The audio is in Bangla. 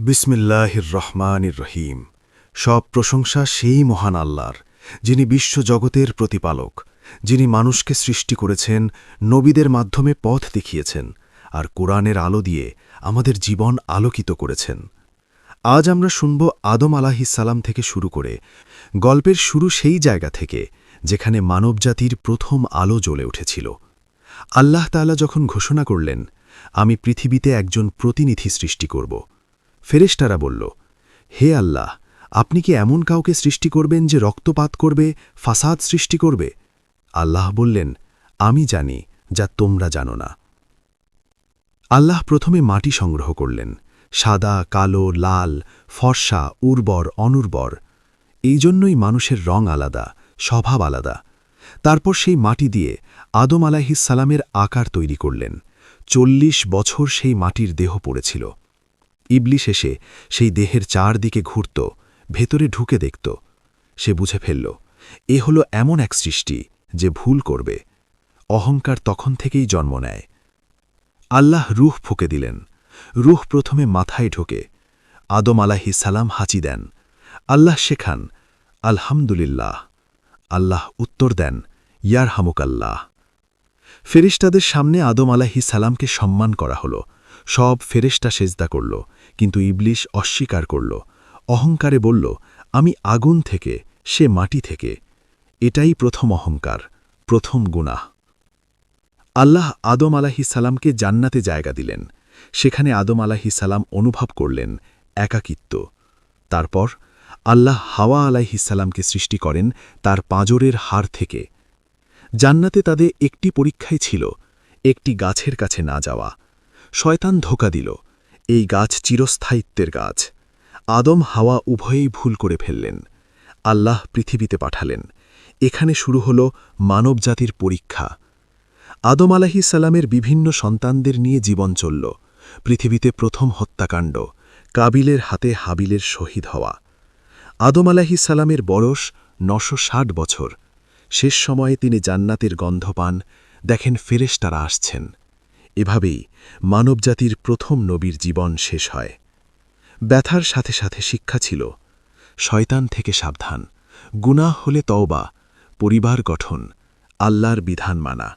বিসমিল্লাহির রহমানির রহিম। সব প্রশংসা সেই মহান আল্লাহর, যিনি বিশ্বজগতের প্রতিপালক, যিনি মানুষকে সৃষ্টি করেছেন, নবীদের মাধ্যমে পথ দেখিয়েছেন, আর কোরআনের আলো দিয়ে আমাদের জীবন আলোকিত করেছেন। আজ আমরা শুনব আদম আলাহিসাল্লাম থেকে শুরু করে গল্পের শুরু সেই জায়গা থেকে, যেখানে মানবজাতির প্রথম আলো জ্বলে উঠেছিল। আল্লাহ তাআলা যখন ঘোষণা করলেন, আমি পৃথিবীতে একজন প্রতিনিধি সৃষ্টি করব ফেরেশতারা বলল, হে আল্লাহ, আপনি কি এমন কাউকে সৃষ্টি করবেন যে রক্তপাত করবে, ফাসাদ সৃষ্টি করবে? আল্লাহ বললেন, আমি জানি, যা তোমরা জানো না। আল্লাহ প্রথমে মাটি সংগ্রহ করলেন, সাদা, কালো, লাল, ফর্সা, উর্বর, অনুর্বর। এই জন্যই মানুষের রং আলাদা, স্বভাব আলাদা। তারপর সেই মাটি দিয়ে আদম আলাহিসাল্লামের আকার তৈরি করলেন। চল্লিশ বছর সেই মাটির দেহ পড়েছিল। ইবলিশ এসে সেই দেহের চারদিকে ঘুরত, ভেতরে ঢুকে দেখত। সে বুঝে ফেলল, এ হল এমন এক সৃষ্টি যে ভুল করবে, অহংকার তখন থেকেই জন্ম নেয়। আল্লাহ রুহ ফুকে দিলেন, রুহ প্রথমে মাথায় ঢোকে, আদম আলাহি সালাম হাঁচি দেন, আল্লাহ শেখান, আলহামদুলিল্লাহ, আল্লাহ উত্তর দেন ইয়ার হামুকাল্লাহ ফেরিস্তাদের সামনে আদম আলাহি সালামকে সম্মান করা হল সব ফেরেস্তা সেজদা করল, কিন্তু ইবলিশ অস্বীকার করল। অহংকারে বলল, আমি আগুন থেকে, সে মাটি থেকে। এটাই প্রথম অহংকার, প্রথম গুনাহ। আল্লাহ আদম আলাহি সালামকে জান্নাতে জায়গা দিলেন। সেখানে আদম আলাহি সালাম অনুভব করলেন একাকিত্ব। তারপর আল্লাহ হাওয়া আলাইহিসাল্লামকে সৃষ্টি করেন তার পাঁজরের হার থেকে। জান্নাতে তাদের একটি পরীক্ষাই ছিল, একটি গাছের কাছে না যাওয়া। শয়তান ধোকা দিল। এই গাছ চিরস্থায়িত্বের গাছ। আদম হাওয়া উভয়েই ভুল করে ফেললেন। আল্লাহ পৃথিবীতে পাঠালেন। এখানে শুরু হল মানবজাতির পরীক্ষা। আদম আলাহি সালামের বিভিন্ন সন্তানদের নিয়ে জীবন চলল। পৃথিবীতে প্রথম হত্যাকাণ্ড, কাবিলের হাতে হাবিলের শহীদ হওয়া। আদম আলাহি সালামের বয়স নশো বছর। শেষ সময়ে তিনি জান্নাতের গন্ধ পান। দেখেন ফেরেশতারা আসছেন। এভাবেই মানবজাতির প্রথম নবীর জীবন শেষ হয়। ব্যথার সাথে সাথে শিক্ষা ছিল, শয়তান থেকে সাবধান, গুনাহ হলে তওবা, পরিবার গঠন, আল্লাহর বিধান মানা।